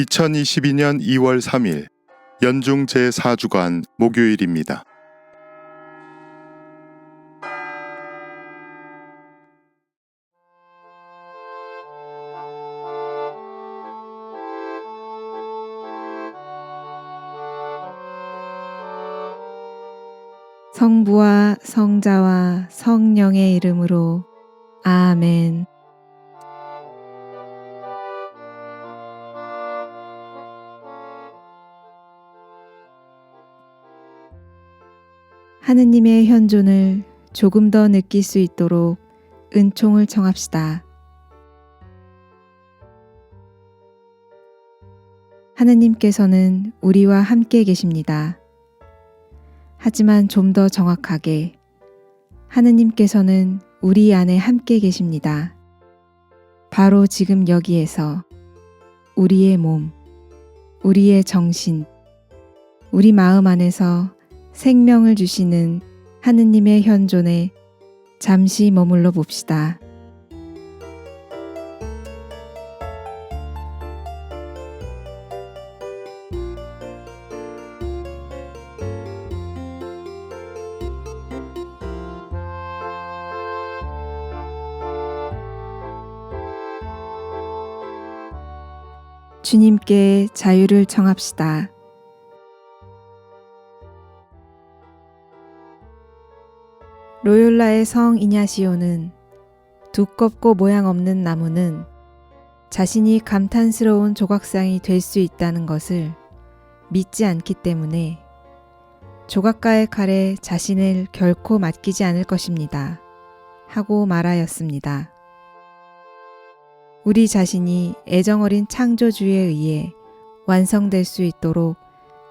2022년 2월 3일 연중 제4주간 목요일입니다. 성부와 성자와 성령의 이름으로 아멘. 하느님의 현존을 조금 더 느낄 수 있도록 은총을 청합시다. 하느님께서는 우리와 함께 계십니다. 하지만 좀 더 정확하게 하느님께서는 우리 안에 함께 계십니다. 바로 지금 여기에서 우리의 몸, 우리의 정신, 우리 마음 안에서 생명을 주시는 하느님의 현존에 잠시 머물러 봅시다. 주님께 자유를 청합시다. 로욜라의 성 이냐시오는 두껍고 모양 없는 나무는 자신이 감탄스러운 조각상이 될 수 있다는 것을 믿지 않기 때문에 조각가의 칼에 자신을 결코 맡기지 않을 것입니다. 하고 말하였습니다. 우리 자신이 애정어린 창조주에 의해 완성될 수 있도록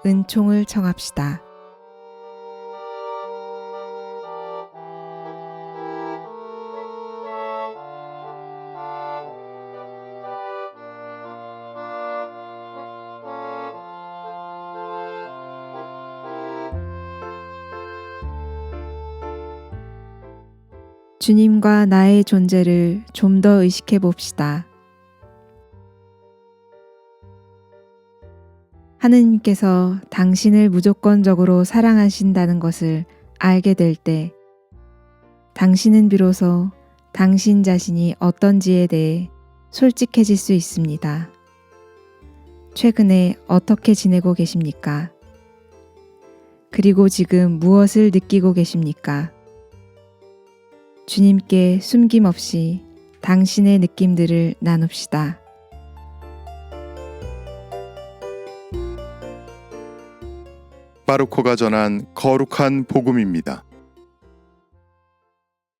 은총을 청합시다. 주님과 나의 존재를 좀 더 의식해 봅시다. 하느님께서 당신을 무조건적으로 사랑하신다는 것을 알게 될 때, 당신은 비로소 당신 자신이 어떤지에 대해 솔직해질 수 있습니다. 최근에 어떻게 지내고 계십니까? 그리고 지금 무엇을 느끼고 계십니까? 주님께 숨김없이 당신의 느낌들을 나눕시다. 바르코가 전한 거룩한 복음입니다.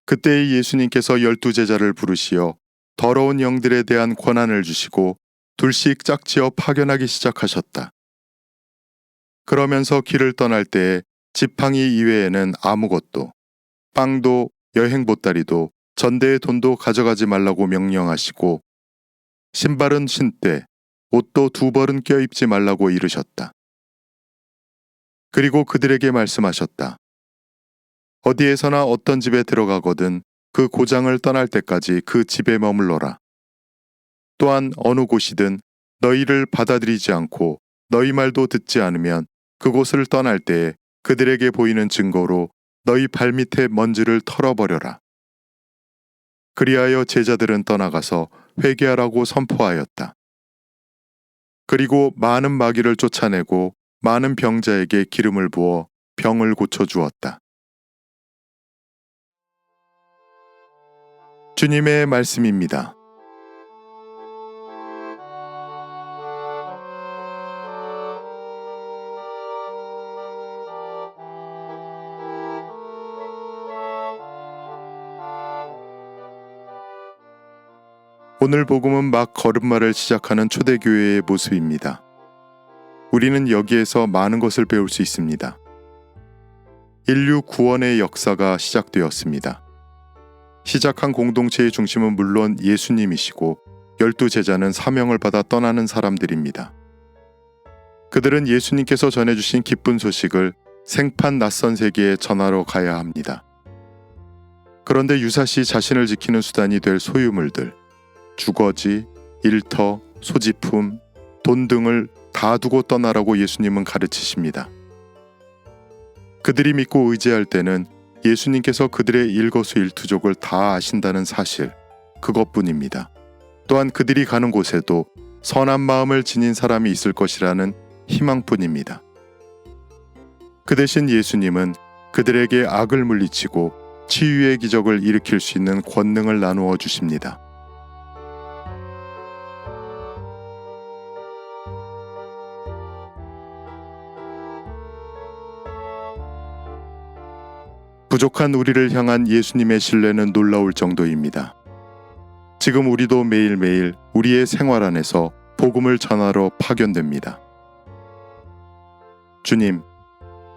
그때의 예수님께서 열두 제자를 부르시어 더러운 영들에 대한 권한을 주시고 둘씩 짝지어 파견하기 시작하셨다. 그러면서 길을 떠날 때에 지팡이 이외에는 아무것도 빵도 여행 보따리도 전대의 돈도 가져가지 말라고 명령하시고 신발은 신되 옷도 두 벌은 껴입지 말라고 이르셨다. 그리고 그들에게 말씀하셨다. 어디에서나 어떤 집에 들어가거든 그 고장을 떠날 때까지 그 집에 머물러라. 또한 어느 곳이든 너희를 받아들이지 않고 너희 말도 듣지 않으면 그곳을 떠날 때에 그들에게 보이는 증거로 너희 발밑에 먼지를 털어버려라. 그리하여 제자들은 떠나가서 회개하라고 선포하였다. 그리고 많은 마귀를 쫓아내고 많은 병자에게 기름을 부어 병을 고쳐 주었다. 주님의 말씀입니다. 오늘 복음은 막 걸음마를 시작하는 초대교회의 모습입니다. 우리는 여기에서 많은 것을 배울 수 있습니다. 인류 구원의 역사가 시작되었습니다. 시작한 공동체의 중심은 물론 예수님이시고 열두 제자는 사명을 받아 떠나는 사람들입니다. 그들은 예수님께서 전해주신 기쁜 소식을 생판 낯선 세계에 전하러 가야 합니다. 그런데 유사시 자신을 지키는 수단이 될 소유물들, 주거지, 일터, 소지품, 돈 등을 다 두고 떠나라고 예수님은 가르치십니다. 그들이 믿고 의지할 때는 예수님께서 그들의 일거수일투족을 다 아신다는 사실, 그것뿐입니다. 또한 그들이 가는 곳에도 선한 마음을 지닌 사람이 있을 것이라는 희망뿐입니다. 그 대신 예수님은 그들에게 악을 물리치고 치유의 기적을 일으킬 수 있는 권능을 나누어 주십니다. 부족한 우리를 향한 예수님의 신뢰는 놀라울 정도입니다. 지금 우리도 매일매일 우리의 생활 안에서 복음을 전하러 파견됩니다. 주님,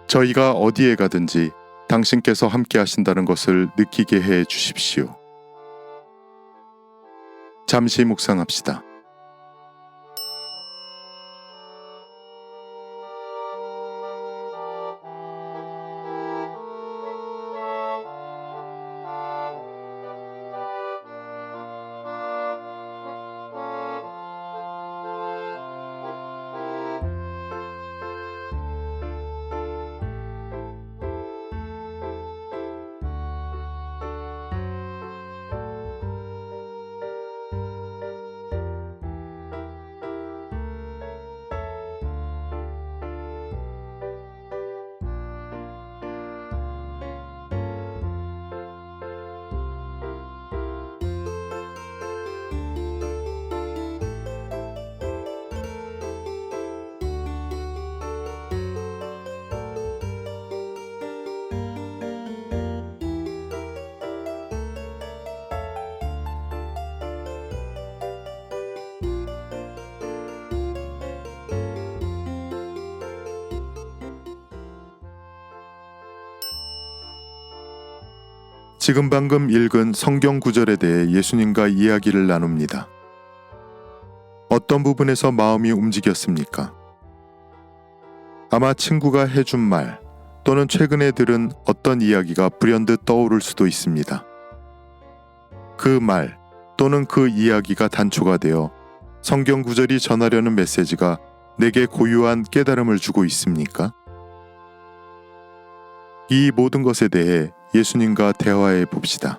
저희가 어디에 가든지 당신께서 함께 하신다는 것을 느끼게 해 주십시오. 잠시 묵상합시다. 지금 방금 읽은 성경 구절에 대해 예수님과 이야기를 나눕니다. 어떤 부분에서 마음이 움직였습니까? 아마 친구가 해준 말 또는 최근에 들은 어떤 이야기가 불현듯 떠오를 수도 있습니다. 그 말 또는 그 이야기가 단초가 되어 성경 구절이 전하려는 메시지가 내게 고유한 깨달음을 주고 있습니까? 이 모든 것에 대해 예수님과 대화해 봅시다.